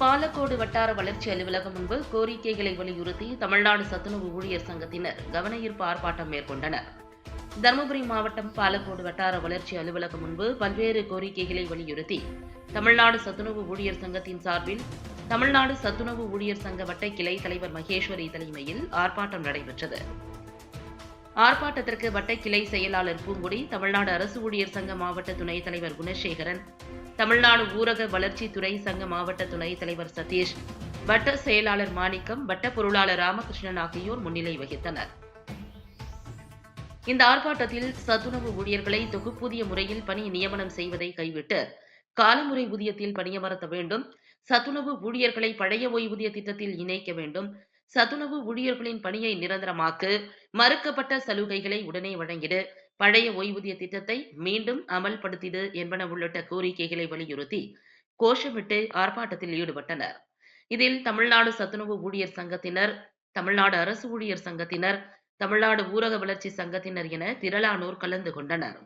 பாலக்கோடு வட்டார வளர்ச்சி அலுவலகம் முன்பு கோரிக்கைகளை வலியுறுத்தி தமிழ்நாடு சத்துணவு ஊழியர் சங்கத்தினர் கவனஈர்ப்பு ஆர்ப்பாட்டம் மேற்கொண்டனர். தருமபுரி மாவட்டம் பாலக்கோடு வட்டார வளர்ச்சி அலுவலகம் முன்பு பல்வேறு கோரிக்கைகளை வலியுறுத்தி தமிழ்நாடு சத்துணவு ஊழியர் சங்கத்தின் சார்பில் தமிழ்நாடு சத்துணவு ஊழியர் சங்க வட்டை கிளை தலைவர் மகேஸ்வரி தலைமையில் ஆர்ப்பாட்டம் நடைபெற்றது. ஆர்ப்பாட்டத்திற்கு வட்டை கிளை செயலாளர் பூங்குடி தமிழ்நாடு அரசு ஊழியர் சங்க மாவட்ட துணைத் தலைவர் குணசேகரன் தமிழ்நாடு ஊரக வளர்ச்சித்துறை சங்க மாவட்ட துணைத் தலைவர் சதீஷ் வட்ட செயலாளர் மாணிக்கம் வட்ட பொருளாளர் ராமகிருஷ்ணன் ஆகியோர் முன்னிலை வகித்தனர். இந்த ஆர்ப்பாட்டத்தில் சத்துணவு ஊழியர்களை தொகுப்பூதிய முறையில் பணி நியமனம் செய்வதை கைவிட்டு காலமுறை ஊதியத்தில் பணியமர்த்த வேண்டும் சத்துணவு ஊழியர்களை பழைய ஓய்வூதிய திட்டத்தில் இணைக்க வேண்டும் சத்துணவு ஊழியர்களின் பணியை நிரந்தரமாக்கு மறுக்கப்பட்ட சலுகைகளை உடனே வழங்கிடு பழைய ஓய்வூதிய திட்டத்தை மீண்டும் அமல்படுத்திடு என்பன உள்ளிட்ட கோரிக்கைகளை வலியுறுத்தி கோஷமிட்டு ஆர்ப்பாட்டத்தில் ஈடுபட்டனர். இதில் தமிழ்நாடு சத்துணவு ஊழியர் சங்கத்தினர் தமிழ்நாடு அரசு ஊழியர் சங்கத்தினர் தமிழ்நாடு ஊரக வளர்ச்சி சங்கத்தினர் என திரளானோர் கலந்து கொண்டனர்.